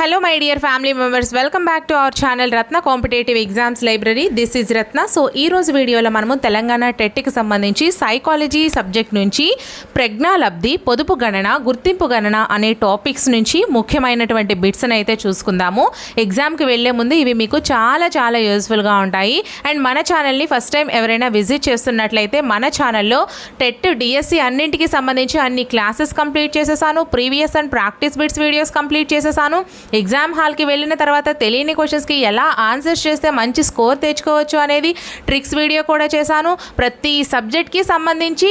Hello my dear family members welcome back to our channel Ratna competitive exams library this is Ratna so ఈ రోజు వీడియోలో మనము తెలంగాణ టెట్కి సంబంధించి psychology subject నుంచి ప్రజ్ఞాలబ్ధి పొదుపు గణన గుర్తింపు గణన అనే టాపిక్స్ నుంచి ముఖ్యమైనటువంటి బిట్స్ని అయితే చూసుకుందాము. ఎగ్జామ్కి వెళ్ళే ముందు ఇవి మీకు చాలా చాలా యూస్ఫుల్గా ఉంటాయి. అండ్ మన ఛానల్ని ఫస్ట్ టైం ఎవరైనా విజిట్ చేస్తున్నట్లయితే మన ఛానల్లో టెట్ డిఎస్సి అన్నింటికి సంబంధించి అన్ని క్లాసెస్ కంప్లీట్ చేసేసాను. Previous and practice bits videos complete చేసేసాను. ఎగ్జామ్ హాల్కి వెళ్ళిన తర్వాత తెలియని క్వశ్చన్స్కి ఎలా ఆన్సర్స్ చేస్తే మంచి స్కోర్ తెచ్చుకోవచ్చు అనేది ట్రిక్స్ వీడియో కూడా చేశాను. ప్రతి సబ్జెక్ట్కి సంబంధించి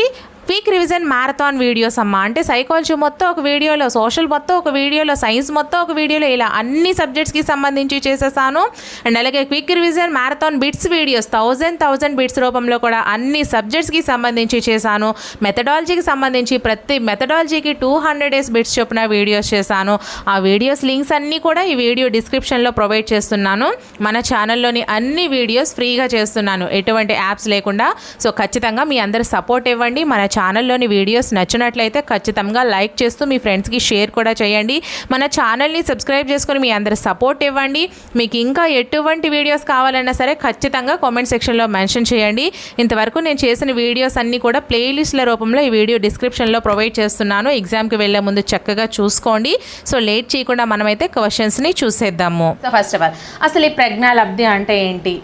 క్విక్ రివిజన్ మ్యారథాన్ వీడియోస్ అమ్మ. అంటే సైకాలజీ మొత్తం ఒక వీడియోలో సోషల్ మొత్తం ఒక వీడియోలో సైన్స్ మొత్తం ఒక వీడియోలో ఇలా అన్ని సబ్జెక్ట్స్కి సంబంధించి చేసేసాను. అండ్ అలాగే quick revision marathon bits videos thousand thousand bits రూపంలో కూడా అన్ని సబ్జెక్ట్స్కి సంబంధించి చేశాను. మెథడాలజీకి సంబంధించి ప్రతి మెథడాలజీకి టూ హండ్రెడ్ డేస్ బిట్స్ చొప్పున వీడియోస్ చేశాను. ఆ వీడియోస్ లింక్స్ అన్నీ కూడా ఈ వీడియో డిస్క్రిప్షన్లో ప్రొవైడ్ చేస్తున్నాను. మన ఛానల్లోని అన్ని వీడియోస్ ఫ్రీగా చేస్తున్నాను. ఎటువంటి యాప్స్ లేకుండా. సో ఖచ్చితంగా మీ అందరు సపోర్ట్ ఇవ్వండి. మన ఛానల్లోని వీడియోస్ నచ్చినట్లయితే ఖచ్చితంగా లైక్ చేస్తూ మీ ఫ్రెండ్స్కి షేర్ కూడా చేయండి. మన ఛానల్ని సబ్స్క్రైబ్ చేసుకొని మీ అందరు సపోర్ట్ ఇవ్వండి. మీకు ఇంకా ఎటువంటి వీడియోస్ కావాలన్నా సరే ఖచ్చితంగా కామెంట్ సెక్షన్లో మెన్షన్ చేయండి. ఇంతవరకు నేను చేసిన వీడియోస్ అన్నీ కూడా ప్లేలిస్ట్ల రూపంలో ఈ వీడియో డిస్క్రిప్షన్లో ప్రొవైడ్ చేస్తున్నాను. ఎగ్జామ్కి వెళ్ళే ముందు చక్కగా చూసుకోండి. సో లేట్ చేయకుండా మనమైతే క్వశ్చన్స్ని చూసేద్దాము. ఫస్ట్ ఆఫ్ ఆల్ అసలు ఈ ప్రజ్ఞాలబ్ధి అంటే ఏంటి?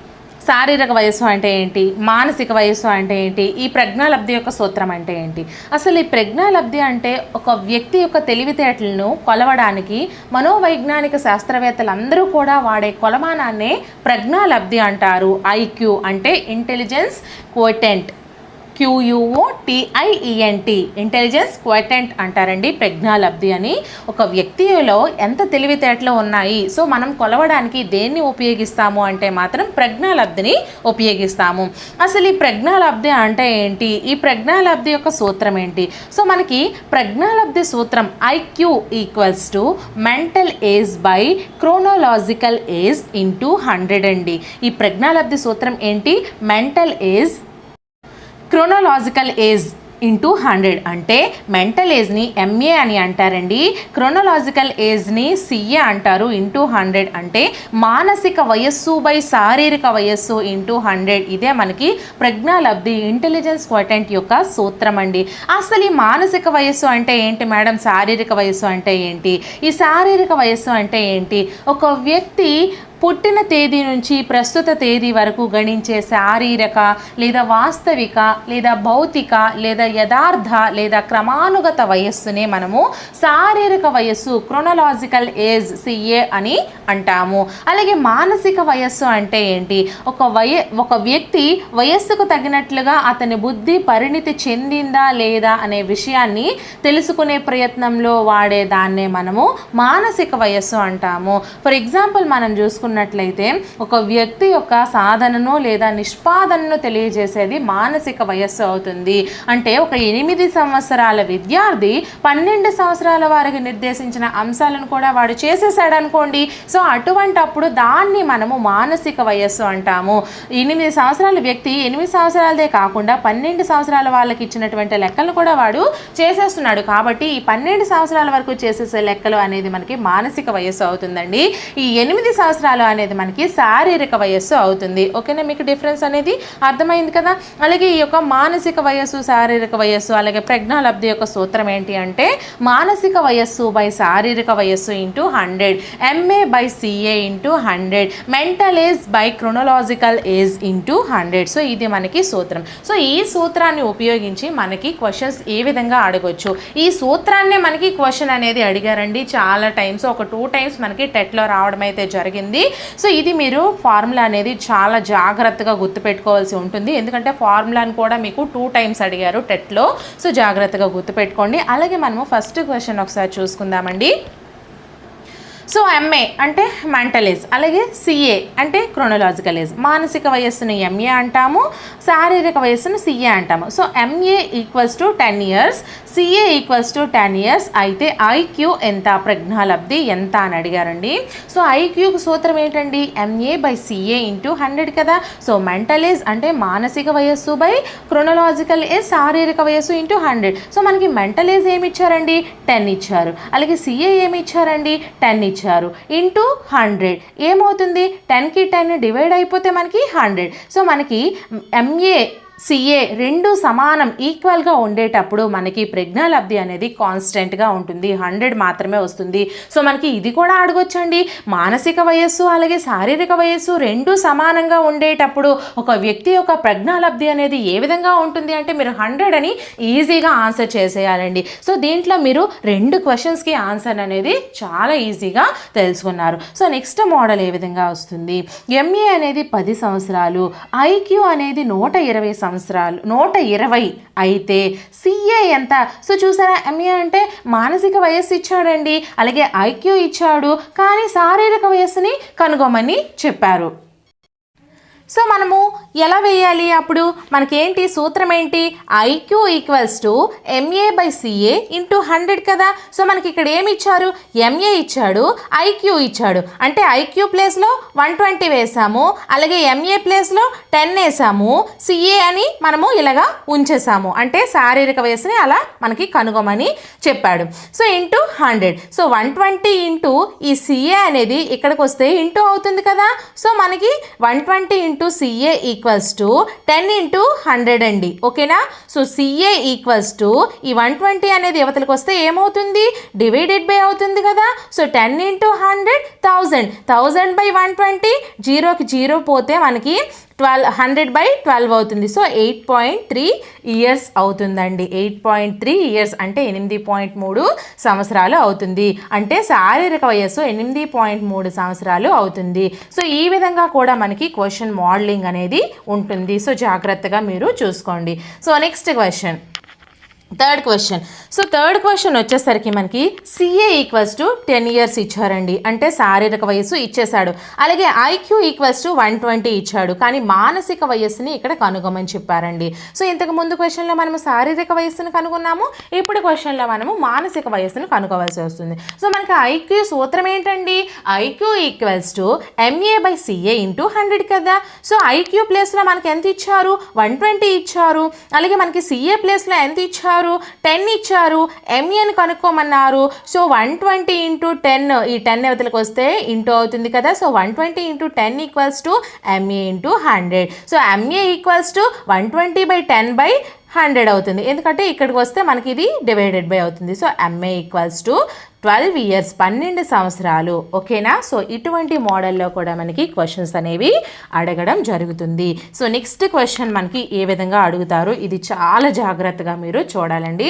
శారీరక వయస్సు అంటే ఏంటి? మానసిక వయస్సు అంటే ఏంటి? ఈ ప్రజ్ఞాలబ్ధి యొక్క సూత్రం అంటే ఏంటి? అసలు ఈ ప్రజ్ఞాలబ్ధి అంటే ఒక వ్యక్తి యొక్క తెలివితేటలను కొలవడానికి మనోవైజ్ఞానిక శాస్త్రవేత్తలు అందరూ కూడా వాడే కొలమానాన్నే ప్రజ్ఞాలబ్ధి అంటారు. ఐక్యూ అంటే intelligence quotient. Q U O T I E N T intelligence quotient అంటారండి ప్రజ్ఞాలబ్ధి అని. ఒక వ్యక్తిలో ఎంత తెలివితేటలు ఉన్నాయి? సో మనం కొలవడానికి దేన్ని ఉపయోగిస్తాము అంటే మాత్రం ప్రజ్ఞాలబ్ధిని ఉపయోగిస్తాము. అసలు ఈ ప్రజ్ఞాలబ్ధి అంటే ఏంటి? ఈ ప్రజ్ఞాలబ్ధి యొక్క సూత్రం ఏంటి? సో మనకి ప్రజ్ఞాలబ్ధి సూత్రం IQ equals to mental age by chronological age into hundred అండి. ఈ ప్రజ్ఞాలబ్ధి సూత్రం ఏంటి? Mental age chronological age into hundred అంటే మెంటల్ ఏజ్ని ఎంఏ అని అంటారండి. క్రోనోలాజికల్ ఏజ్ని సిఏ అంటారు ఇంటూ హండ్రెడ్ అంటే మానసిక వయస్సు బై శారీరక వయస్సు ఇంటూ హండ్రెడ్. ఇదే మనకి ప్రజ్ఞాలబ్ధి ఇంటెలిజెన్స్ క్వటెంట్ యొక్క సూత్రం అండి అసలు ఈ మానసిక వయస్సు అంటే ఏంటి మేడం? శారీరక వయస్సు అంటే ఏంటి? ఈ శారీరక వయస్సు అంటే ఏంటి? ఒక వ్యక్తి పుట్టిన తేదీ నుంచి ప్రస్తుత తేదీ వరకు గణించే శారీరక లేదా వాస్తవిక లేదా భౌతిక లేదా యథార్థ లేదా క్రమానుగత వయస్సునే మనము శారీరక వయస్సు క్రొనలాజికల్ ఏజ్ సిఏ అని అంటాము. అలాగే మానసిక వయస్సు అంటే ఏంటి? ఒక వయ ఒక వ్యక్తి వయస్సుకు తగినట్లుగా అతని బుద్ధి పరిణితి చెందిందా లేదా అనే విషయాన్ని తెలుసుకునే ప్రయత్నంలో వాడే దాన్నే మనము మానసిక వయస్సు అంటాము. ఫర్ ఎగ్జాంపుల్ మనం చూసుకున్న చూసుకున్నట్లయితే ఒక వ్యక్తి యొక్క సాధనను లేదా నిష్పాదనను తెలియజేసేది మానసిక వయస్సు అవుతుంది. అంటే ఒక ఎనిమిది సంవత్సరాల విద్యార్థి పన్నెండు సంవత్సరాల వారికి నిర్దేశించిన అంశాలను కూడా వాడు చేసేసాడు అనుకోండి సో అటువంటి అప్పుడు దాన్ని మనము మానసిక వయస్సు అంటాము. ఎనిమిది సంవత్సరాల వ్యక్తి ఎనిమిది సంవత్సరాలదే కాకుండా పన్నెండు సంవత్సరాల వాళ్ళకి ఇచ్చినటువంటి లెక్కలను కూడా వాడు చేసేస్తున్నాడు. కాబట్టి ఈ పన్నెండు సంవత్సరాల వరకు చేసేసే లెక్కలు అనేది మనకి మానసిక వయస్సు అవుతుందండి. ఈ ఎనిమిది సంవత్సరాల అనేది మనకి శారీరక వయస్సు అవుతుంది. ఓకేనా? మీకు డిఫరెన్స్ అనేది అర్థమైంది కదా? అలాగే ఈ యొక్క మానసిక వయస్సు శారీరక వయస్సు అలాగే ప్రజ్ఞాలబ్ధి యొక్క సూత్రం ఏంటి అంటే మానసిక వయస్సు బై శారీరక వయస్సు into hundred MA by CA into hundred mental age by chronological age into hundred. So ఇది మనకి సూత్రం. సో ఈ సూత్రాన్ని ఉపయోగించి మనకి క్వశ్చన్స్ ఏ విధంగా అడగొచ్చు? ఈ సూత్రాన్నే మనకి క్వశ్చన్ అనేది అడిగారండి. చాలా టైమ్స్ ఒక టూ టైమ్స్ మనకి టెట్లో రావడం అయితే జరిగింది. సో ఇది మీరు ఫార్ములా అనేది చాలా జాగ్రత్తగా గుర్తుపెట్టుకోవాల్సి ఉంటుంది. ఎందుకంటే ఫార్ములాని కూడా మీకు టూ టైమ్స్ అడిగారు టెట్లో. సో జాగ్రత్తగా గుర్తుపెట్టుకోండి. అలాగే మనము ఫస్ట్ క్వశ్చన్ ఒకసారి చూసుకుందామండి. సో ఎంఏ అంటే మెంటల్ ఏజ్ అలాగే సిఏ అంటే క్రొనలాజికల్ ఏజ్ మానసిక వయస్సును ఎంఏ అంటాము శారీరక వయస్సును సిఏ అంటాము. So MA equals to ten years CA equals to ten years అయితే ఐక్యూ ఎంత? ప్రజ్ఞాలబ్ధి ఎంత అని అడిగారండి. సో ఐక్యూకి సూత్రం ఏంటండి? MA by CA into hundred కదా? సో మెంటల్ ఏజ్ అంటే మానసిక వయస్సు బై క్రొనలాజికల్ ఏజ్ శారీరక వయస్సు ఇంటూ హండ్రెడ్ సో మనకి మెంటల్ ఏజ్ ఏమి ఇచ్చారండి? టెన్ ఇచ్చారు. అలాగే సిఏ ఏమి ఇచ్చారండి? టెన్ ఇచ్చారు. ఇంటూ హండ్రెడ్ ఏమవుతుంది? టెన్కి టెన్ డివైడ్ అయిపోతే మనకి హండ్రెడ్ సో మనకి ఎంఏ సిఏ రెండు సమానం ఈక్వల్గా ఉండేటప్పుడు మనకి ప్రజ్ఞాలబ్ధి అనేది కాన్స్టెంట్గా ఉంటుంది. హండ్రెడ్ మాత్రమే వస్తుంది. సో మనకి ఇది కూడా అడగొచ్చండి. మానసిక వయస్సు అలాగే శారీరక వయస్సు రెండు సమానంగా ఉండేటప్పుడు ఒక వ్యక్తి యొక్క ప్రజ్ఞాలబ్ధి అనేది ఏ విధంగా ఉంటుంది అంటే మీరు హండ్రెడ్ అని ఈజీగా ఆన్సర్ చేసేయాలండి. సో దీంట్లో మీరు రెండు క్వశ్చన్స్కి ఆన్సర్ అనేది చాలా ఈజీగా తెలుసుకున్నారు. సో నెక్స్ట్ మోడల్ ఏ విధంగా వస్తుంది? ఎంఏ అనేది పది సంవత్సరాలు. ఐక్యూ అనేది నూట ఇరవై సంవత్సరాలు. నూట ఇరవై అయితే సిఏ ఎంత? సో చూసారా ఎంఏ అంటే మానసిక వయస్సు ఇచ్చాడండి అలాగే ఐక్యూ ఇచ్చాడు కానీ శారీరక వయస్సుని కనుగొమని చెప్పారు. సో మనము ఎలా వేయాలి అప్పుడు? మనకేంటి? సూత్రం ఏంటి? IQ equals to MA by CA into hundred కదా? సో మనకి ఇక్కడ ఏమి ఇచ్చారు ఎంఏ ఇచ్చాడు ఐక్యూ ఇచ్చాడు. అంటే ఐక్యూ ప్లేస్లో వన్ ట్వంటీ వేసాము అలాగే ఎంఏ ప్లేస్లో టెన్ వేసాము సిఏ అని మనము ఇలాగా ఉంచేసాము. అంటే శారీరక వయసుని అలా మనకి కనుగొమని చెప్పాడు. So into hundred. So one twenty into ఈ సిఏ అనేది ఇక్కడికి వస్తే ఇంటూ అవుతుంది కదా? సో మనకి one twenty into CA equals to ten into hundred అండి. ఓకేనా? సో సిఏ ఈక్వల్స్ టు ఈ వన్ ట్వంటీ అనేది యువతలకు వస్తే ఏమవుతుంది? డివైడెడ్ బై అవుతుంది కదా? So ten into hundred thousand thousand by one twenty జీరోకి జీరో పోతే మనకి ట్వెల్వ్ హండ్రెడ్ బై ట్వెల్వ్ అవుతుంది. So eight point three years అవుతుందండి. ఎయిట్ పాయింట్ త్రీ ఇయర్స్ అంటే ఎనిమిది పాయింట్ మూడు సంవత్సరాలు అవుతుంది. అంటే శారీరక వయస్సు ఎనిమిది పాయింట్ మూడు సంవత్సరాలు అవుతుంది. సో ఈ విధంగా కూడా మనకి క్వశ్చన్ మోడలింగ్ అనేది ఉంటుంది. సో జాగ్రత్తగా మీరు చూసుకోండి. So next question. Third question so third question వచ్చేసరికి మనకి CA equals to ten years ఇచ్చారండి. అంటే శారీరక వయస్సు ఇచ్చేశాడు. అలాగే IQ equals to one twenty ఇచ్చాడు. కానీ మానసిక వయస్సుని ఇక్కడ కనుగొమని చెప్పారండి. సో ఇంతకు ముందు క్వశ్చన్లో మనము శారీరక వయస్సును కనుగొన్నాము. ఇప్పుడు క్వశ్చన్లో మనము మానసిక వయస్సును కనుక్కోవాల్సి వస్తుంది. సో మనకి ఐక్యూ సూత్రం ఏంటండి? IQ equals to MA by CA into hundred కదా. సో ఐక్యూ ప్లేస్లో మనకి ఎంత ఇచ్చారు? వన్ ట్వంటీ ఇచ్చారు. అలాగే మనకి సిఏ ప్లేస్లో ఎంత ఇచ్చారు? టెన్ ఇచ్చారు ఎంఏని కనుక్కోమన్నారు. So one twenty into ten ఈ టెన్ అవతలకు వస్తే ఇంటూ అవుతుంది కదా. So one twenty into ten equals to MA into hundred so MA equals to one twenty by ten by hundred అవుతుంది. ఎందుకంటే ఇక్కడికి వస్తే మనకి ఇది డివైడెడ్ బై అవుతుంది. So MA equals to twelve years పన్నెండు సంవత్సరాలు. ఓకేనా? సో ఇటువంటి మోడల్లో కూడా మనకి క్వశ్చన్స్ అనేవి అడగడం జరుగుతుంది. సో నెక్స్ట్ క్వశ్చన్ మనకి ఏ విధంగా అడుగుతారు? ఇది చాలా జాగ్రత్తగా మీరు చూడాలండి.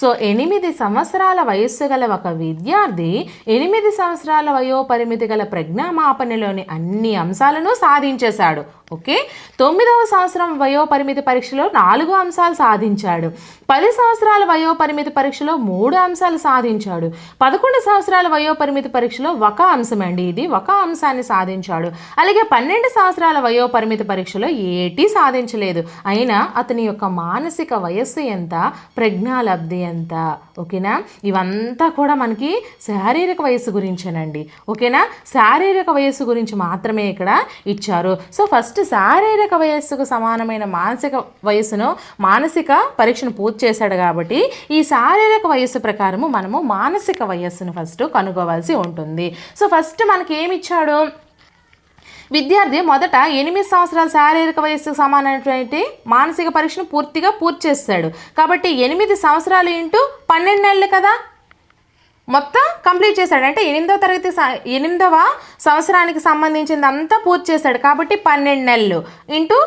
సో ఎనిమిది సంవత్సరాల వయస్సు గల ఒక విద్యార్థి ఎనిమిది సంవత్సరాల వయోపరిమితి గల ప్రజ్ఞామాపణలోని అన్ని అంశాలను సాధించేశాడు. ఓకే? తొమ్మిదవ సంవత్సరం వయోపరిమితి పరీక్షలో నాలుగు అంశాలు సాధించాడు. పది సంవత్సరాల వయోపరిమితి పరీక్షలో మూడు అంశాలు సాధించాడు. పదకొండు సంవత్సరాల వయోపరిమితి పరీక్షలో ఒక అంశం అండి ఇది. ఒక అంశాన్ని సాధించాడు. అలాగే పన్నెండు సంవత్సరాల వయోపరిమితి పరీక్షలో ఏటీ సాధించలేదు. అయినా అతని యొక్క మానసిక వయస్సు ఎంత? ప్రజ్ఞాలబ్ధి ఎంత? ఓకేనా? ఇవంతా కూడా మనకి శారీరక వయస్సు గురించేనండి. ఓకేనా? శారీరక వయస్సు గురించి మాత్రమే ఇక్కడ ఇచ్చారు. సో ఫస్ట్ శారీరక వయస్సుకు సమానమైన మానసిక వయస్సును మానసిక పరీక్షను పూర్తి చేశాడు కాబట్టి ఈ శారీరక వయస్సు ప్రకారము మనము మానసిక వయస్సును ఫస్ట్ కనుగోవాల్సి ఉంటుంది. సో ఫస్ట్ మనకి ఏమిచ్చాడు? విద్యార్థి మొదట ఎనిమిది సంవత్సరాల శారీరక వయస్సుకు సమానమైనటువంటి మానసిక పరీక్షను పూర్తిగా పూర్తి చేస్తాడు. కాబట్టి ఎనిమిది సంవత్సరాలు ఇంటూ పన్నెండు నెలలు కదా? మొత్తం కంప్లీట్ చేశాడు. అంటే ఎనిమిదవ తరగతి ఎనిమిదవ సంవత్సరానికి సంబంధించింది అంతా పూర్తి చేశాడు. కాబట్టి పన్నెండు నెలలు ఇంటూ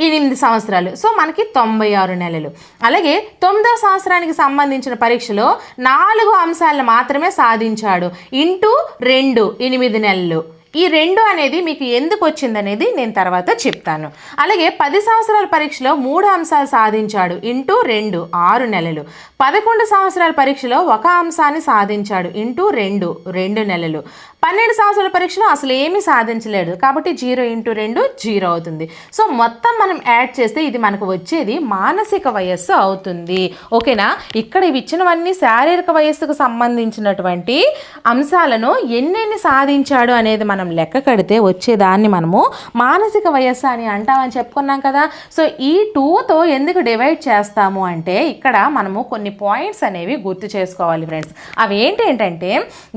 ఎనిమిది సంవత్సరాలు. సో మనకి తొంభై ఆరు నెలలు. అలాగే తొమ్మిదవ సంవత్సరానికి సంబంధించిన పరీక్షలో నాలుగు అంశాలను మాత్రమే సాధించాడు. ఇంటూ రెండు ఎనిమిది నెలలు. ఈ రెండు అనేది మీకు ఎందుకు వచ్చిందనేది నేను తర్వాత చెప్తాను. అలాగే పది సంవత్సరాల పరీక్షలో మూడు అంశాలు సాధించాడు. ఇంటూ రెండు ఆరు నెలలు. పదకొండు సంవత్సరాల పరీక్షలో ఒక అంశాన్ని సాధించాడు. ఇంటూ రెండు రెండు నెలలు. పన్నెండు సంవత్సరాల పరీక్షలో అసలు ఏమీ సాధించలేడు కాబట్టి జీరో ఇంటూ రెండు జీరో అవుతుంది. సో మొత్తం మనం యాడ్ చేస్తే ఇది మనకు వచ్చేది మానసిక వయస్సు అవుతుంది. ఓకేనా? ఇక్కడ ఇవి ఇచ్చినవన్నీ శారీరక వయస్సుకు సంబంధించినటువంటి అంశాలను ఎన్నెన్ని సాధించాడు అనేది మనం లెక్క కడితే వచ్చేదాన్ని మనము మానసిక వయస్సు అని అంటామని చెప్పుకున్నాం కదా. సో ఈ టూతో ఎందుకు డివైడ్ చేస్తాము అంటే ఇక్కడ మనము కొన్ని పాయింట్స్ అనేవి గుర్తు చేసుకోవాలి ఫ్రెండ్స్? అవి ఏంటంటే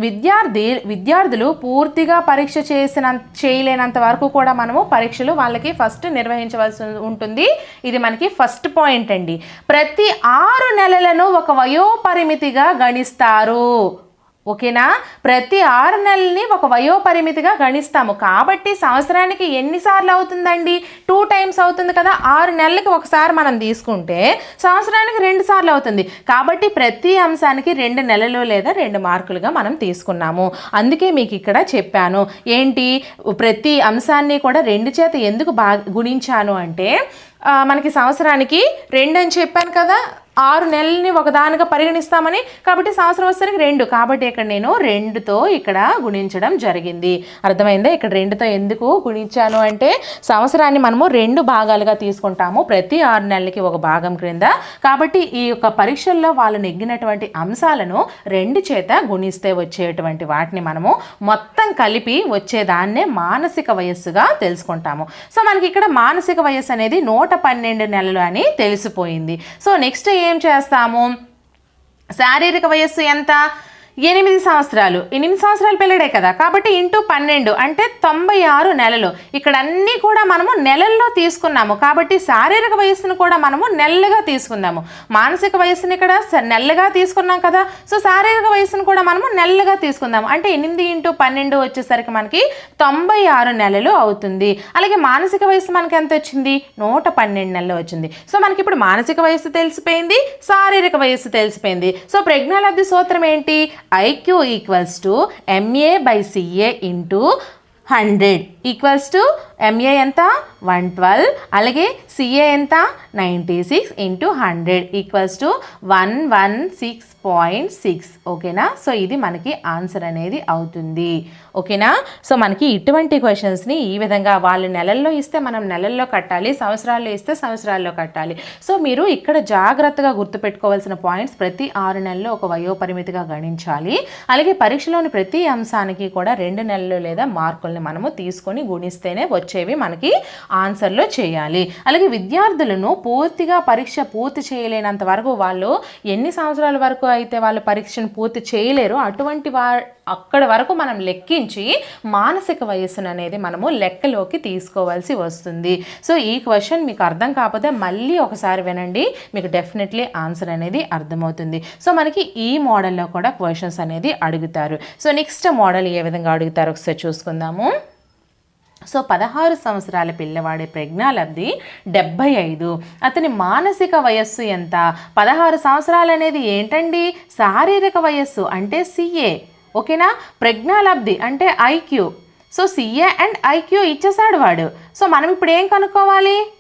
విద్యార్థి విద్యార్థులు పూర్తిగా పరీక్ష చేసిన చేయలేనంత వరకు కూడా మనము పరీక్షలు వాళ్ళకి ఫస్ట్ నిర్వహించవలసి ఉంటుంది. ఇది మనకి ఫస్ట్ పాయింట్ అండి. ప్రతి ఆరు నెలలను ఒక వయోపరిమితిగా గణిస్తారు. ఓకేనా? ప్రతి ఆరు నెలల్ని ఒక వయోపరిమితిగా గణిస్తాము. కాబట్టి సంవత్సరానికి ఎన్నిసార్లు అవుతుందండి? టూ టైమ్స్ అవుతుంది కదా. ఆరు నెలలకి ఒకసారి మనం తీసుకుంటే సంవత్సరానికి రెండు సార్లు అవుతుంది. కాబట్టి ప్రతి అంశానికి రెండు నెలలు లేదా రెండు మార్కులుగా మనం తీసుకున్నాము. అందుకే మీకు ఇక్కడ చెప్పాను. ఏంటి? ప్రతి అంశాన్ని కూడా రెండు చేత ఎందుకు బా గుణించాను అంటే మనకి సంవత్సరానికి రెండు అని చెప్పాను కదా ఆరు నెలల్ని ఒకదానిగా పరిగణిస్తామని. కాబట్టి సంవత్సరం వచ్చేసరికి రెండు. కాబట్టి ఇక్కడ నేను రెండుతో ఇక్కడ గుణించడం జరిగింది. అర్థమైందా? ఇక్కడ రెండుతో ఎందుకు గుణించాను అంటే సంవత్సరాన్ని మనము రెండు భాగాలుగా తీసుకుంటాము. ప్రతి ఆరు నెలలకి ఒక భాగం క్రింద. కాబట్టి ఈ యొక్క పరీక్షల్లో వాళ్ళు నెగ్గినటువంటి అంశాలను రెండు చేత గుణిస్తే వచ్చేటువంటి వాటిని మనము మొత్తం కలిపి వచ్చేదాన్నే మానసిక వయస్సుగా తెలుసుకుంటాము. సో మనకి ఇక్కడ మానసిక వయస్సు అనేది నూట పన్నెండు నెలలు అని తెలిసిపోయింది. సో నెక్స్ట్ ఏం చేస్తాము? శారీరక వయస్సు ఎంత? ఎనిమిది సంవత్సరాలు. ఎనిమిది సంవత్సరాలు పిల్లడే కదా. కాబట్టి ఇంటూ పన్నెండు అంటే తొంభై ఆరు నెలలు. ఇక్కడ అన్నీ కూడా మనము నెలల్లో తీసుకున్నాము. కాబట్టి శారీరక వయస్సును కూడా మనము నెలలుగా తీసుకుందాము. మానసిక వయస్సుని ఇక్కడ స- నెలలుగా తీసుకున్నాం కదా. సో శారీరక వయస్సును కూడా మనము నెలలుగా తీసుకుందాము. అంటే ఎనిమిది ఇంటూ పన్నెండు వచ్చేసరికి మనకి తొంభై ఆరు నెలలు అవుతుంది. అలాగే మానసిక వయస్సు మనకి ఎంత వచ్చింది? నూట పన్నెండు నెలలు వచ్చింది. సో మనకి ఇప్పుడు మానసిక వయస్సు తెలిసిపోయింది శారీరక వయస్సు తెలిసిపోయింది. సో ప్రజ్ఞాలబ్ధి సూత్రం ఏంటి? IQ equals to MA by CA into hundred equals to MA ఎంత? వన్ ట్వెల్వ్ అలాగే సిఏ ఎంత? Ninety six into hundred equals to one one six point six ఓకేనా సో ఇది మనకి ఆన్సర్ అనేది అవుతుంది. ఓకేనా సో మనకి ఇటువంటి క్వశ్చన్స్ని ఈ విధంగా వాళ్ళు నెలల్లో ఇస్తే మనం నెలల్లో కట్టాలి సంవత్సరాల్లో ఇస్తే సంవత్సరాల్లో కట్టాలి. సో మీరు ఇక్కడ జాగ్రత్తగా గుర్తుపెట్టుకోవాల్సిన పాయింట్స్ ప్రతి ఆరు నెలల్లో ఒక వయోపరిమితిగా గణించాలి. అలాగే పరీక్షలోని ప్రతి అంశానికి కూడా రెండు నెలలు లేదా మార్కుల్ని మనము తీసుకొని గుణిస్తేనే వచ్చేవి మనకి ఆన్సర్లో చేయాలి. అలాగే విద్యార్థులను పూర్తిగా పరీక్ష పూర్తి చేయలేనంత వరకు వాళ్ళు ఎన్ని సంవత్సరాల వరకు అయితే వాళ్ళు పరీక్షను పూర్తి చేయలేరో అటువంటి వా అక్కడ వరకు మనం లెక్కించి మానసిక వయస్సును అనేది మనము లెక్కలోకి తీసుకోవాల్సి వస్తుంది. సో ఈ క్వశ్చన్ మీకు అర్థం కాకపోతే మళ్ళీ ఒకసారి వినండి మీకు డెఫినెట్లీ ఆన్సర్ అనేది అర్థమవుతుంది. సో మనకి ఈ మోడల్లో కూడా క్వశ్చన్స్ అనేది అడుగుతారు. సో నెక్స్ట్ మోడల్ ఏ విధంగా అడుగుతారు ఒకసారి చూసుకుందాము. సో పదహారు సంవత్సరాల పిల్లవాడి ప్రజ్ఞాలబ్ధి డెబ్బై ఐదు. అతని మానసిక వయస్సు ఎంత? పదహారు సంవత్సరాలు అనేది ఏంటండి? శారీరక వయస్సు అంటే సిఏ ఓకేనా? ప్రజ్ఞాలబ్ధి అంటే IQ. So CA and IQ ఇచ్చేసాడు వాడు. సో మనం ఇప్పుడు ఏం కనుక్కోవాలి?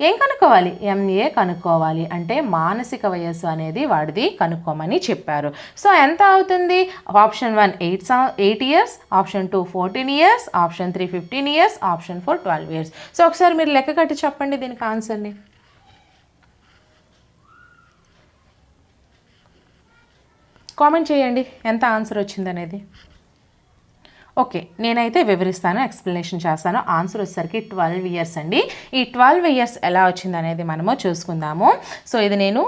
ఏం కనుక్కోవాలి? ఎంఏ కనుక్కోవాలి. అంటే మానసిక వయస్సు అనేది వాడిది కనుక్కోమని చెప్పారు. సో ఎంత అవుతుంది? Option one eight eight years option two fourteen years option three fifteen years option four twelve years. So ఒకసారి మీరు లెక్క కట్టి చెప్పండి దీనికి ఆన్సర్ని. కామెంట్ చేయండి. ఎంత ఆన్సర్ వచ్చిందనేది. ఓకే నేనైతే వివరిస్తాను ఎక్స్ప్లెనేషన్ చేస్తాను. ఆన్సర్ వచ్చేసరికి ట్వెల్వ్ ఇయర్స్ అండి. ఈ ట్వెల్వ్ ఇయర్స్ ఎలా వచ్చింది అనేది మనము చూసుకుందాము. సో ఇది నేను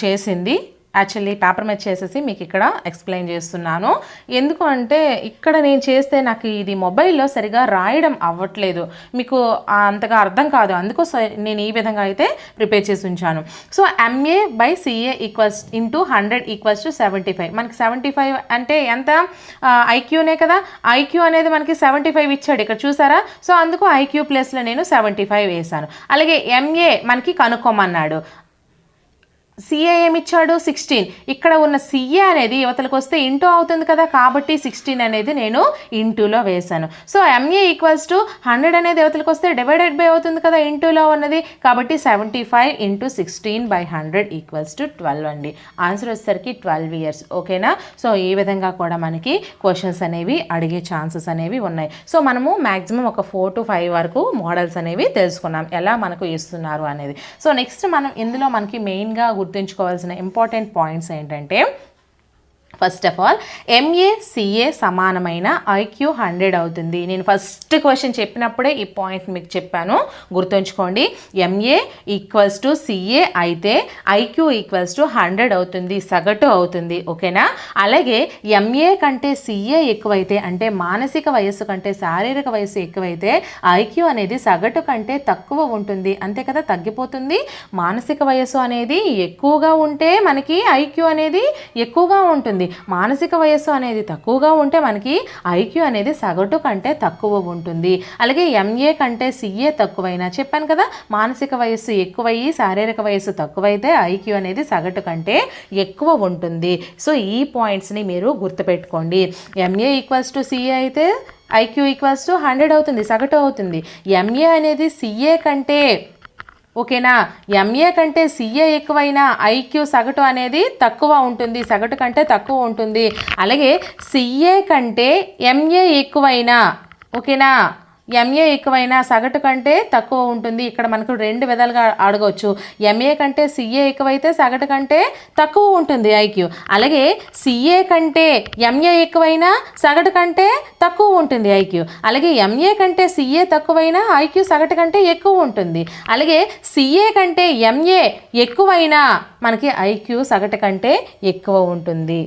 చేసింది యాక్చువల్లీ పేపర్ మీద చేసేసి మీకు ఇక్కడ ఎక్స్ప్లెయిన్ చేస్తున్నాను. ఎందుకు అంటే ఇక్కడ నేను చేస్తే నాకు ఇది మొబైల్లో సరిగా రాయడం అవ్వట్లేదు. మీకు అంతగా అర్థం కాదు. అందుకోసం నేను ఈ విధంగా అయితే ప్రిపేర్ చేసి ఉంచాను. So MA by CA equals into hundred equals to seventy five మనకి సెవెంటీ ఫైవ్ అంటే ఎంత? ఐక్యూనే కదా? ఐక్యూ అనేది మనకి సెవెంటీ ఫైవ్ ఇచ్చాడు. ఇక్కడ చూసారా? సో అందుకు ఐక్యూ ప్లస్లో నేను సెవెంటీ ఫైవ్ వేసాను అలాగే ఎంఏ మనకి కనుక్కోమన్నాడు. సిఏ ఏమి ఇచ్చాడు సిక్స్టీన్ ఇక్కడ ఉన్న సిఏ అనేది యువతలకు వస్తే ఇంటూ అవుతుంది కదా. కాబట్టి సిక్స్టీన్ అనేది నేను ఇంటూలో వేశాను. So MA equals to hundred అనేది యువతలకు వస్తే డివైడెడ్ బై అవుతుంది కదా ఇంటూలో ఉన్నది. కాబట్టి seventy five into sixteen by hundred equals to twelve అండి. ఆన్సర్ వచ్చేసరికి ట్వెల్వ్ ఇయర్స్ ఓకేనా సో ఈ విధంగా కూడా మనకి క్వశ్చన్స్ అనేవి అడిగే ఛాన్సెస్ అనేవి ఉన్నాయి. సో మనము మ్యాక్సిమం ఒక ఫోర్ టు ఫైవ్ వరకు మోడల్స్ అనేవి తెలుసుకున్నాం. ఎలా మనకు ఇస్తున్నారు అనేది. సో నెక్స్ట్ మనం ఇందులో మనకి మెయిన్గా గుర్తుంచుకోవాల్సిన ఇంపార్టెంట్ పాయింట్స్ ఏంటంటే first of all MA CA సమానమైన ఐక్యూ హండ్రెడ్ అవుతుంది. నేను ఫస్ట్ క్వశ్చన్ చెప్పినప్పుడే ఈ పాయింట్ మీకు చెప్పాను. గుర్తుంచుకోండి ఎంఏ ఈక్వల్స్ టు సిఏ అయితే ఐక్యూ ఈక్వల్స్ టు హండ్రెడ్ అవుతుంది సగటు అవుతుంది ఓకేనా? అలాగే ఎంఏ కంటే సిఏ ఎక్కువైతే అంటే మానసిక వయస్సు కంటే శారీరక వయస్సు ఎక్కువైతే ఐక్యూ అనేది సగటు కంటే తక్కువ ఉంటుంది. అంతే కదా? తగ్గిపోతుంది. మానసిక వయస్సు అనేది ఎక్కువగా ఉంటే మనకి ఐక్యూ అనేది ఎక్కువగా ఉంటుంది. మానసిక వయస్సు అనేది తక్కువగా ఉంటే మనకి ఐక్యూ అనేది సగటు కంటే తక్కువ ఉంటుంది. అలాగే ఎంఏ కంటే సిఏ తక్కువైనా చెప్పాను కదా మానసిక వయస్సు ఎక్కువయ్యి శారీరక వయస్సు తక్కువైతే ఐక్యూ అనేది సగటు కంటే ఎక్కువ ఉంటుంది. సో ఈ పాయింట్స్ని మీరు గుర్తుపెట్టుకోండి. ఎంఏ ఈక్వల్స్ టు సిఏ అయితే ఐక్యూ ఈక్వల్స్ టు హండ్రెడ్ అవుతుంది సగటు అవుతుంది. ఎంఏ అనేది సిఏ కంటే ఓకేనా? ఎంఏ కంటే సిఏ ఎక్కువైనా ఐక్యూ సగటు అనేది తక్కువ ఉంటుంది సగటు కంటే తక్కువ ఉంటుంది. అలాగే సిఏ కంటే ఎంఏ ఎక్కువైనా ఓకేనా? ఎంఏ ఎక్కువైనా సగటు కంటే తక్కువ ఉంటుంది. ఇక్కడ మనకు రెండు విధాలుగా అడగవచ్చు ఎంఏ కంటే సిఏ ఎక్కువైతే సగటు కంటే తక్కువ ఉంటుంది ఐక్యూ అలాగే సిఏ కంటే ఎంఏ ఎక్కువైనా సగటు కంటే తక్కువ ఉంటుంది ఐక్యూ అలాగే ఎంఏ కంటే సిఏ తక్కువైనా ఐక్యూ సగటు కంటే ఎక్కువ ఉంటుంది. అలాగే సిఏ కంటే ఎంఏ ఎక్కువైనా మనకి ఐక్యూ సగటు కంటే ఎక్కువ ఉంటుంది.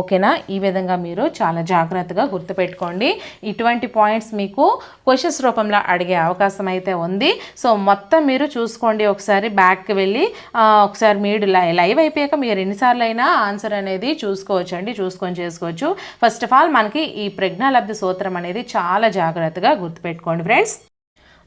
ఓకేనా? ఈ విధంగా మీరు చాలా జాగ్రత్తగా గుర్తుపెట్టుకోండి. ఇటువంటి పాయింట్స్ మీకు క్వశ్చన్స్ రూపంలో అడిగే అవకాశం అయితే ఉంది. సో మొత్తం మీరు చూసుకోండి. ఒకసారి బ్యాక్కి వెళ్ళి ఒకసారి మీరు లై లైవ్ అయిపోయాక మీరు ఎన్నిసార్లు అయినా ఆన్సర్ అనేది చూసుకోవచ్చు అండి చూసుకొని చేసుకోవచ్చు. ఫస్ట్ ఆఫ్ ఆల్ మనకి ఈ ప్రజ్ఞాలబ్ధి సూత్రం అనేది చాలా జాగ్రత్తగా గుర్తుపెట్టుకోండి ఫ్రెండ్స్.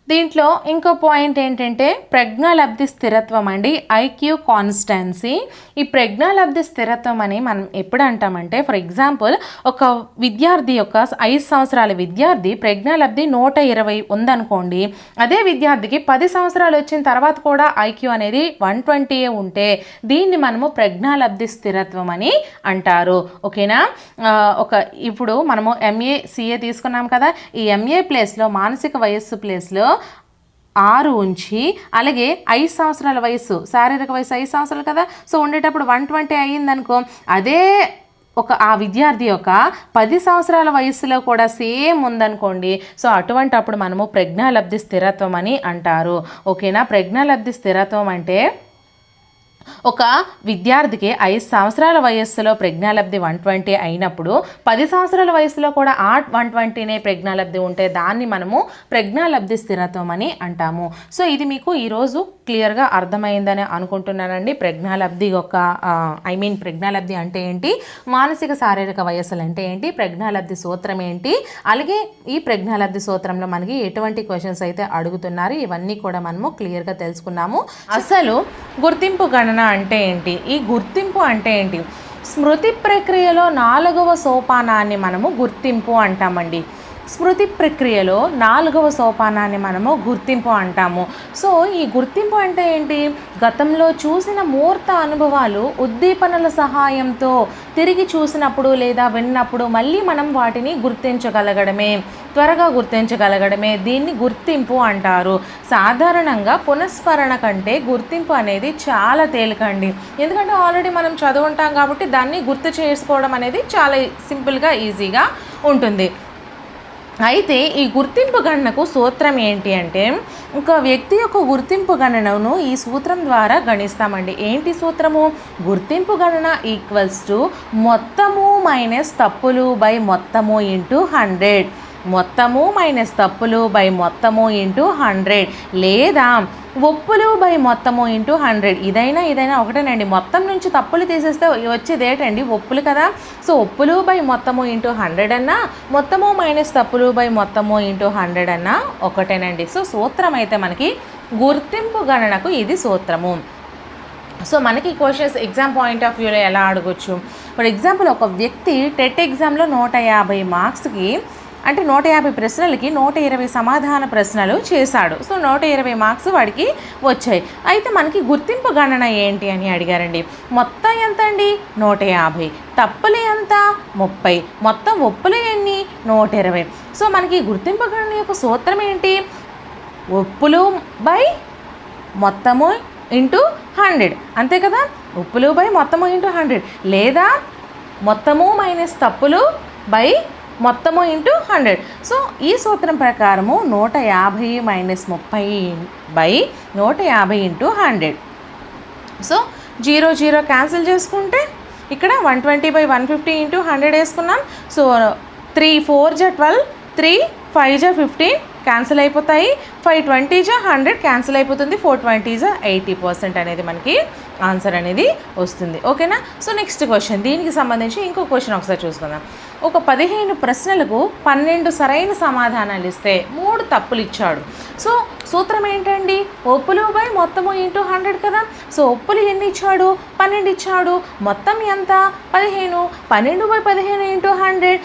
దీంట్లో ఇంకో పాయింట్ ఏంటంటే ప్రజ్ఞాలబ్ధి స్థిరత్వం అండి ఐక్యూ కాన్స్టెన్సీ. ఈ ప్రజ్ఞాలబ్ధి స్థిరత్వం అని మనం ఎప్పుడు అంటామంటే ఫర్ ఎగ్జాంపుల్ ఒక విద్యార్థి యొక్క ఐదు సంవత్సరాల విద్యార్థి ప్రజ్ఞాలబ్ధి నూట ఇరవై ఉందనుకోండి అదే విద్యార్థికి పది సంవత్సరాలు వచ్చిన తర్వాత కూడా ఐక్యూ అనేది వన్ ట్వంటీ ఉంటే దీన్ని మనము ప్రజ్ఞాలబ్ధి స్థిరత్వం అని అంటారు. ఓకేనా? ఒక ఇప్పుడు మనము ఎంఏ సిఏ తీసుకున్నాం కదా ఈ ఎంఏ ప్లేస్లో మానసిక వయస్సు ప్లేస్లో ఆరు ఉంచి అలాగే ఐదు సంవత్సరాల వయసు శారీరక వయసు ఐదు సంవత్సరాలు కదా? సో ఉండేటప్పుడు వన్ ట్వంటీ అయ్యిందనుకో అదే ఒక ఆ విద్యార్థి యొక్క పది సంవత్సరాల వయసులో కూడా సేమ్ ఉందనుకోండి. సో అటువంటి అప్పుడు మనము ప్రజ్ఞాలబ్ధి స్థిరత్వం అని అంటారు. ఓకేనా? ప్రజ్ఞాలబ్ధి స్థిరత్వం అంటే ఒక విద్యార్థికి ఐదు సంవత్సరాల వయస్సులో ప్రజ్ఞాలబ్ధి వన్ ట్వంటీ అయినప్పుడు పది సంవత్సరాల వయసులో కూడా ఆ వన్ ట్వంటీనే ప్రజ్ఞాలబ్ధి ఉంటే దాన్ని మనము ప్రజ్ఞాలబ్ధి స్థిరత్వం అని అంటాము. సో ఇది మీకు ఈరోజు క్లియర్గా అర్థమైందని అనుకుంటున్నానండి. ప్రజ్ఞాలబ్ధి యొక్క ఐ మీన్ ప్రజ్ఞాలబ్ధి అంటే ఏంటి? మానసిక శారీరక వయస్సులు అంటే ఏంటి? ప్రజ్ఞాలబ్ధి సూత్రం ఏంటి? అలాగే ఈ ప్రజ్ఞాలబ్ధి సూత్రంలో మనకి ఎటువంటి క్వశ్చన్స్ అయితే అడుగుతున్నారు? ఇవన్నీ కూడా మనము క్లియర్గా తెలుసుకున్నాము. అసలు గుర్తింపు గణన అంటే ఏంటి? ఈ గుర్తింపు అంటే ఏంటి? స్మృతి ప్రక్రియలో నాలుగవ సోపానాన్ని మనము గుర్తింపు అంటామండి. స్మృతి ప్రక్రియలో నాలుగవ సోపానాన్ని మనము గుర్తింపు అంటాము. సో ఈ గుర్తింపు అంటే ఏంటి? గతంలో చూసిన మూర్త అనుభవాలు ఉద్దీపనల సహాయంతో తిరిగి చూసినప్పుడు లేదా విన్నప్పుడు మళ్ళీ మనం వాటిని గుర్తించగలగడమే. త్వరగా గుర్తించగలగడమే. దీన్ని గుర్తింపు అంటారు. సాధారణంగా పునఃస్మరణ కంటే గుర్తింపు అనేది చాలా తేలికండి. ఎందుకంటే ఆల్రెడీ మనం చదువుంటాం కాబట్టి దాన్ని గుర్తు చేసుకోవడం అనేది చాలా సింపుల్గా ఈజీగా ఉంటుంది. అయితే ఈ గుర్తింపు గణనకు సూత్రం ఏంటి అంటే ఒక వ్యక్తి యొక్క గుర్తింపు గణనను ఈ సూత్రం ద్వారా గణిస్తామండి. ఏంటి సూత్రము? గుర్తింపు గణన ఈక్వల్స్ టు మొత్తము మైనస్ తప్పులు బై మొత్తము ఇంటూ హండ్రెడ్ మొత్తము మైనస్ తప్పులు బై మొత్తము ఇంటూ హండ్రెడ్. లేదా ఒప్పులు బై మొత్తము ఇంటూ హండ్రెడ్. ఇదైనా ఇదైనా ఒకటేనండి. మొత్తం నుంచి తప్పులు తీసేస్తే వచ్చేది ఒప్పులు కదా. సో ఒప్పులు బై మొత్తము ఇంటూ హండ్రెడ్ అన్నా మొత్తము మైనస్ తప్పులు బై మొత్తము ఇంటూ హండ్రెడ్ అన్నా ఒకటేనండి. సో సూత్రం అయితే మనకి గుర్తింపు గణనకు ఇది సూత్రము. సో మనకి క్వశ్చన్స్ ఎగ్జామ్ పాయింట్ ఆఫ్ వ్యూలో ఎలా అడగొచ్చు? ఫర్ ఎగ్జాంపుల్ ఒక వ్యక్తి టెట్ ఎగ్జామ్లో నూట యాభై మార్క్స్కి అంటే నూట యాభై ప్రశ్నలకి నూట ఇరవై సమాధాన ప్రశ్నలు చేశాడు. సో నూట ఇరవై మార్క్స్ వాడికి వచ్చాయి. అయితే మనకి గుర్తింపు గణన ఏంటి అని అడిగారండి. మొత్తం ఎంత అండి నూట యాభై. తప్పులు ఎంత? ముప్పై. మొత్తం ఒప్పులు ఎన్ని? నూట ఇరవై. సో మనకి గుర్తింపు గణన యొక్క సూత్రం ఏంటి? ఒప్పులు బై మొత్తము ఇంటూ హండ్రెడ్. అంతే కదా? ఉప్పులు బై మొత్తము ఇంటూ హండ్రెడ్. లేదా మొత్తము మైనస్ తప్పులు బై మొత్తము ఇంటూ హండ్రెడ్. సో ఈ సూత్రం ప్రకారము నూట యాభై మైనస్ ముప్పై బై నూట యాభై into hundred. So zero zero cancel చేసుకుంటే ఇక్కడ one twenty by one fifty into hundred వేసుకున్నాం. సో త్రీ ఫోర్ జా ట్వెల్వ్ త్రీ ఫైవ్ జా ఫిఫ్టీన్ క్యాన్సిల్ అయిపోతాయి. ఫైవ్ ట్వంటీ జా హండ్రెడ్ క్యాన్సిల్ అయిపోతుంది. ఫోర్ ట్వంటీ జా ఎయిటీ పర్సెంట్ అనేది మనకి ఆన్సర్ అనేది వస్తుంది. ఓకేనా? So next question. దీనికి సంబంధించి ఇంకో క్వశ్చన్ ఒకసారి చూసుకుందాం. ఒక పదిహేను ప్రశ్నలకు పన్నెండు సరైన సమాధానాలు ఇస్తే మూడు తప్పులు ఇచ్చాడు. సో సూత్రం ఏంటండి? ఒప్పులు బై మొత్తము ఇంటూ హండ్రెడ్ కదా? సో ఒప్పులు ఎన్ని ఇచ్చాడు? పన్నెండు ఇచ్చాడు. మొత్తం ఎంత? పదిహేను. పన్నెండు బై పదిహేను ఇంటూ హండ్రెడ్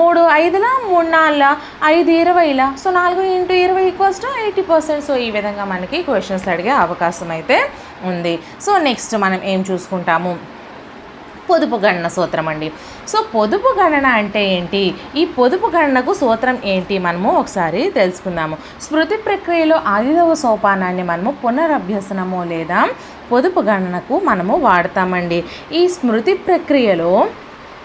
మూడు ఐదుల? మూడు నాలుగుల? ఐదు ఇరవైల? సో నాలుగు ఇంటూ ఇరవై equals to eighty percent. So ఈ విధంగా మనకి క్వశ్చన్స్ అడిగే అవకాశం అయితే ఉంది. సో నెక్స్ట్ మనం ఏం చూసుకుంటాము? పొదుపు గణన సూత్రం అండి. సో పొదుపు గణన అంటే ఏంటి? ఈ పొదుపు గణనకు సూత్రం ఏంటి మనము ఒకసారి తెలుసుకుందాము. స్మృతి ప్రక్రియలో ఐదవ సోపానాన్ని మనము పునరభ్యసనము లేదా పొదుపు గణనకు మనము వాడతామండి. ఈ స్మృతి ప్రక్రియలో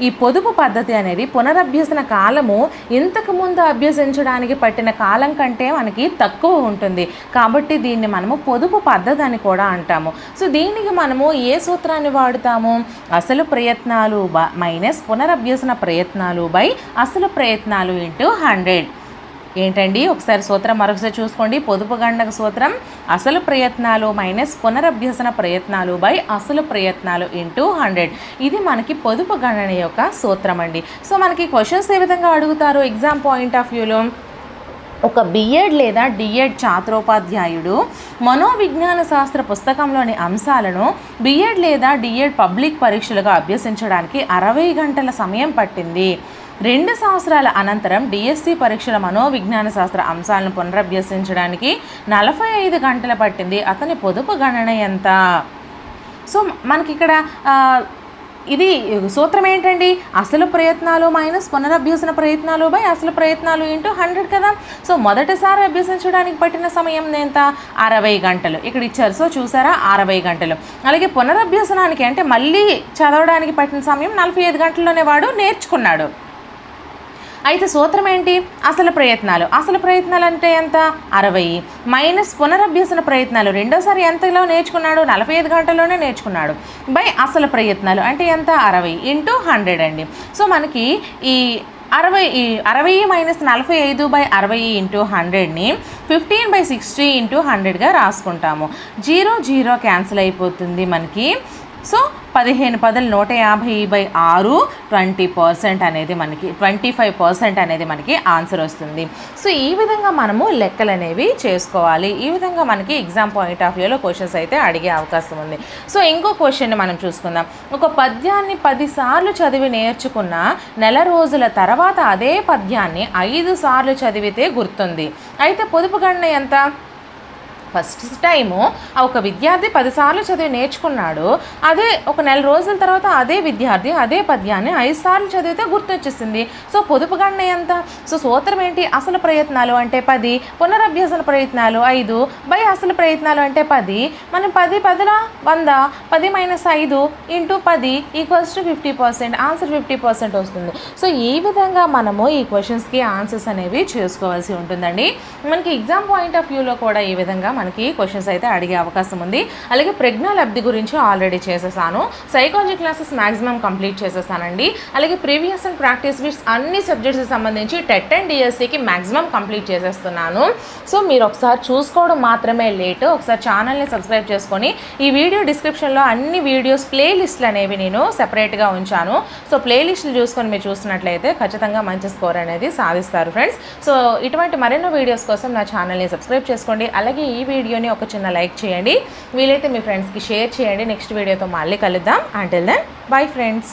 ఈ పొదుపు పద్ధతి అనేది పునరభ్యసన కాలము ఇంతకుముందు అభ్యసించడానికి పట్టిన కాలం కంటే మనకి తక్కువ ఉంటుంది. కాబట్టి దీన్ని మనము పొదుపు పద్ధతి అని కూడా అంటాము. సో దీనికి మనము ఏ సూత్రాన్ని వాడుతాము? అసలు ప్రయత్నాలు బ మైనస్ పునరభ్యసన ప్రయత్నాలు బై అసలు ప్రయత్నాలు ఇంటూ హండ్రెడ్. ఏంటండి? ఒకసారి సూత్రం మరొకసారి చూసుకోండి. పొదుపు గండక సూత్రం అసలు ప్రయత్నాలు మైనస్ పునరభ్యసన ప్రయత్నాలు బై అసలు ప్రయత్నాలు ఇంటూ హండ్రెడ్. ఇది మనకి పొదుపు గణన యొక్క సూత్రం అండి. సో మనకి క్వశ్చన్స్ ఏ విధంగా అడుగుతారు? ఎగ్జామ్ పాయింట్ ఆఫ్ వ్యూలో ఒక బిఎడ్ లేదా డిఎడ్ ఛాత్రోపాధ్యాయుడు మనోవిజ్ఞాన శాస్త్ర పుస్తకంలోని అంశాలను బిఎడ్ లేదా డిఎడ్ పబ్లిక్ పరీక్షలుగా అభ్యసించడానికి అరవై గంటల సమయం పట్టింది. రెండు సంవత్సరాల అనంతరం డిఎస్సి పరీక్షల మనోవిజ్ఞాన శాస్త్ర అంశాలను పునరభ్యసించడానికి నలభై ఐదు గంటలు పట్టింది. అతని పొదుపు గణన ఎంత? సో మనకి ఇక్కడ ఇది సూత్రం ఏంటండి? అసలు ప్రయత్నాలు మైనస్ పునరభ్యసన ప్రయత్నాలు బై అసలు ప్రయత్నాలు ఇంటూ హండ్రెడ్ కదా? సో మొదటిసారి అభ్యసించడానికి పట్టిన సమయం ఎంత? అరవై గంటలు. ఇక్కడ ఇచ్చారు. సో చూసారా? అరవై గంటలు. అలాగే పునరభ్యసనానికి అంటే మళ్ళీ చదవడానికి పట్టిన సమయం నలభై ఐదు గంటల్లోనే వాడు నేర్చుకున్నాడు. అయితే సూత్రం ఏంటి? అసలు ప్రయత్నాలు. అసలు ప్రయత్నాలు అంటే ఎంత? అరవై. మైనస్ పునరభ్యసన ప్రయత్నాలు. రెండోసారి ఎంతలో నేర్చుకున్నాడు? నలభై ఐదు గంటల్లోనే నేర్చుకున్నాడు. బై అసలు ప్రయత్నాలు అంటే ఎంత? అరవై ఇంటూ హండ్రెడ్ అండి. సో మనకి ఈ అరవై ఈ అరవై మైనస్ నలభై ఐదు బై అరవై ఇంటూ హండ్రెడ్ని ఫిఫ్టీన్ బై సిక్స్టీ ఇంటూ హండ్రెడ్గా రాసుకుంటాము. జీరో జీరో క్యాన్సిల్ అయిపోతుంది మనకి. సో పదిహేను పదులు నూట యాభై బై ఆరు ట్వంటీ పర్సెంట్ అనేది మనకి ట్వంటీ ఫైవ్ పర్సెంట్ అనేది మనకి ఆన్సర్ వస్తుంది. సో ఈ విధంగా మనము లెక్కలు అనేవి చేసుకోవాలి. ఈ విధంగా మనకి ఎగ్జామ్ పాయింట్ ఆఫ్ వ్యూలో క్వశ్చన్స్ అయితే అడిగే అవకాశం ఉంది. సో ఇంకో క్వశ్చన్ మనం చూసుకుందాం. ఒక పద్యాన్ని పదిసార్లు చదివి నేర్చుకున్న నెల రోజుల తర్వాత అదే పద్యాన్ని ఐదు సార్లు చదివితే గుర్తుంది. అయితే పొదుపు గణన ఎంత? ఫస్ట్ టైము ఒక విద్యార్థి పదిసార్లు చదివి నేర్చుకున్నాడు. అదే ఒక నెల రోజుల తర్వాత అదే విద్యార్థి అదే పద్యాన్ని ఐదు సార్లు చదివితే గుర్తొచ్చేసింది. సో పొదుపు గణన ఎంత? సో సూత్రం ఏంటి? అసలు ప్రయత్నాలు అంటే పది పునరభ్యాసన ప్రయత్నాలు ఐదు బై అసలు ప్రయత్నాలు అంటే పది. మనం పది పదుల వంద పది మైనస్ ఐదు ఇంటూ పది equals to fifty percent. Answer fifty percent వస్తుంది. సో ఈ విధంగా మనము ఈ క్వశ్చన్స్కి ఆన్సర్స్ అనేవి చేసుకోవాల్సి ఉంటుందండి. మనకి ఎగ్జామ్ పాయింట్ ఆఫ్ వ్యూలో కూడా ఈ విధంగా మనకి క్వశ్చన్స్ అయితే అడిగే అవకాశం ఉంది. అలాగే ప్రజ్ఞా లబ్ధి గురించి ఆల్రెడీ చేసేసాను. సైకాలజీ క్లాసెస్ మ్యాక్సిమం కంప్లీట్ చేసేసానండి. అలాగే ప్రీవియస్ అండ్ ప్రాక్టీస్ విట్స్ అన్ని సబ్జెక్ట్స్కి సంబంధించి టెట్ అండ్ డిఎస్సికి మ్యాక్సిమం కంప్లీట్ చేసేస్తున్నాను. సో మీరు ఒకసారి చూసుకోవడం మాత్రమే లేట్ ఒకసారి ఛానల్ని సబ్స్క్రైబ్ చేసుకొని ఈ వీడియో డిస్క్రిప్షన్లో అన్ని వీడియోస్ ప్లేలిస్ట్లు అనేవి నేను సెపరేట్గా ఉంచాను. సో ప్లేలిస్టులు చూసుకొని మీరు చూస్తున్నట్లయితే ఖచ్చితంగా మంచి స్కోర్ అనేది సాధిస్తారు ఫ్రెండ్స్ సో ఇటువంటి మరెన్నో వీడియోస్ కోసం నా ఛానల్ని సబ్స్క్రైబ్ చేసుకోండి. అలాగే ఈ వీడియోని ఒక చిన్న లైక్ చేయండి. వీలైతే మీ ఫ్రెండ్స్కి షేర్ చేయండి. నెక్స్ట్ వీడియోతో మళ్ళీ కలుద్దాం. Until then bye friends